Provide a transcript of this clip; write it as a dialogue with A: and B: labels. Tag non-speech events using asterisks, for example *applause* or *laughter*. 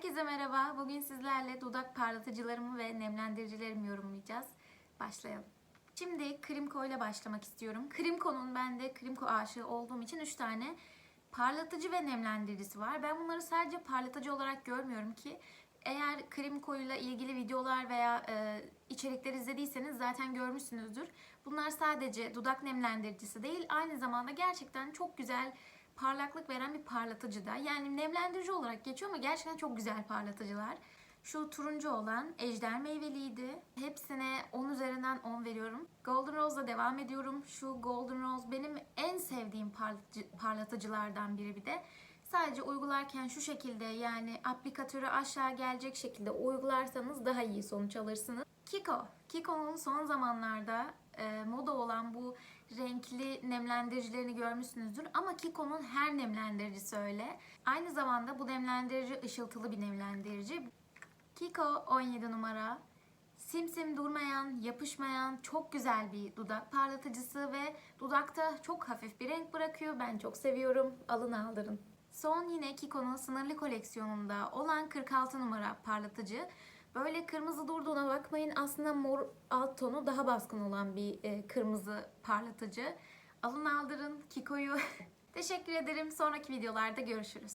A: Herkese merhaba. Bugün sizlerle dudak parlatıcılarımı ve nemlendiricilerimi yorumlayacağız. Başlayalım. Şimdi Krimko ile başlamak istiyorum. Krimko'nun ben de Krimko aşığı olduğum için 3 tane parlatıcı ve nemlendiricisi var. Ben bunları sadece parlatıcı olarak görmüyorum ki eğer Krimko ile ilgili videolar veya e, içerikler izlediyseniz zaten görmüşsünüzdür. Bunlar sadece dudak nemlendiricisi değil, aynı zamanda gerçekten çok güzel parlaklık veren bir parlatıcı da. Yani nemlendirici olarak geçiyor ama gerçekten çok güzel parlatıcılar. Şu turuncu olan ejder meyveliydi. Hepsine 10 üzerinden 10 veriyorum. Golden Rose'la devam ediyorum. Şu Golden Rose benim en sevdiğim parlatıcı, parlatıcılardan biri bir de. Sadece uygularken şu şekilde yani aplikatörü aşağı gelecek şekilde uygularsanız daha iyi sonuç alırsınız. Kiko. Kiko'nun son zamanlarda e, moda olan nemlendiricilerini görmüşsünüzdür. Ama Kiko'nun her nemlendiricisi öyle. Aynı zamanda bu nemlendirici ışıltılı bir nemlendirici. Kiko 17 numara. Simsim durmayan, yapışmayan çok güzel bir dudak parlatıcısı ve dudakta çok hafif bir renk bırakıyor. Ben çok seviyorum. Alın aldırın. Son yine Kiko'nun sınırlı koleksiyonunda olan 46 numara parlatıcı. Böyle kırmızı durduğuna bakmayın. Aslında mor alt tonu daha baskın olan bir e, kırmızı parlatıcı. Alın aldırın Kiko'yu. *laughs* Teşekkür ederim. Sonraki videolarda görüşürüz.